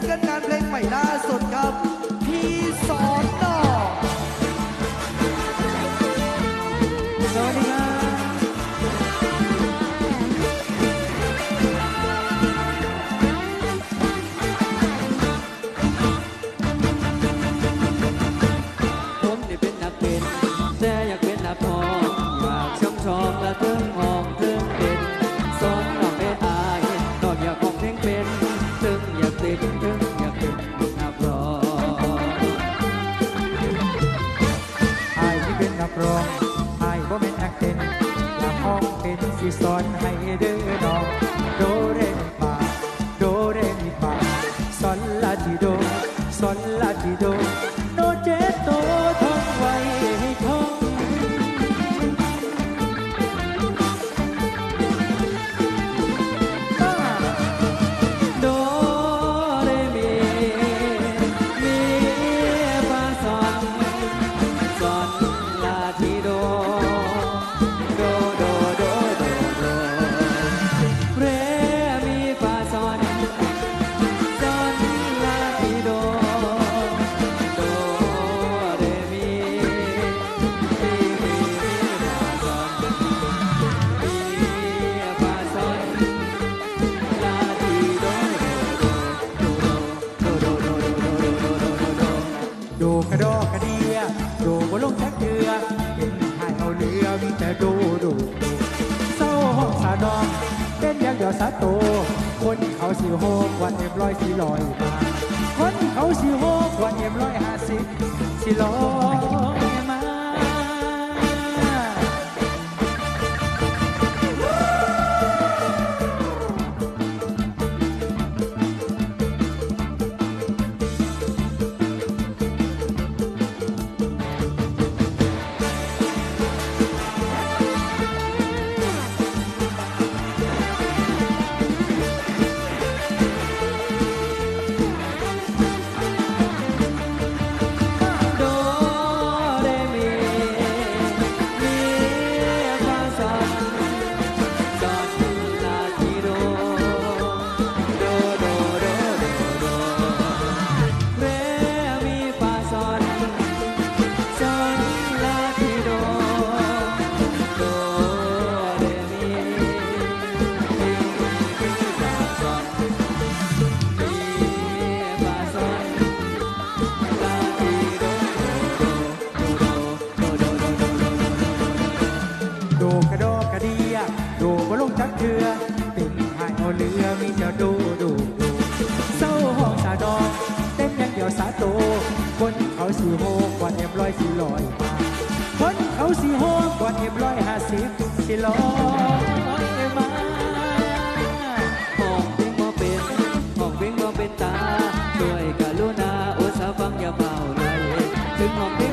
งเกิลงานเพลงใหม่ล่าสุด ไอ้บ่แม่นนักเต้นอยากห้องเป็นสิสอนให้เด้อน้องโดเรมิฟาโดเรมิฟาซอนลาติโดซอนลาติโด ดกระดอกกระเดียโดบ่ลงจักเรือเป็นหายเอาเรือมีแต่โดโดโดเศร้าห้องสาดองเป็นย่างเดียวสาโต คนเขาสิโฮกวันเอ็มร้อยสี่ลอยมาคนเขาสิโฮกวันเอ็มร้อยห้าสิบสิลอย จักเถื่อติ่งหายเอาเรือมีเจ้าดูดูดูเศร้าห้องสาดองเต้นยังเดียวสาโตบนเขาสีโฮกว่าเอ็มร้อยสีลอยมาบนเขาสีโฮกว่าเอ็มร้อยห้าสิบสีลอยมาห้องเบ่งบ่เป็นห้องเบ่งบ่เป็นตาด้วยกาลูนาโอ้สาฟังอย่าเมาเลยถึงห้องเง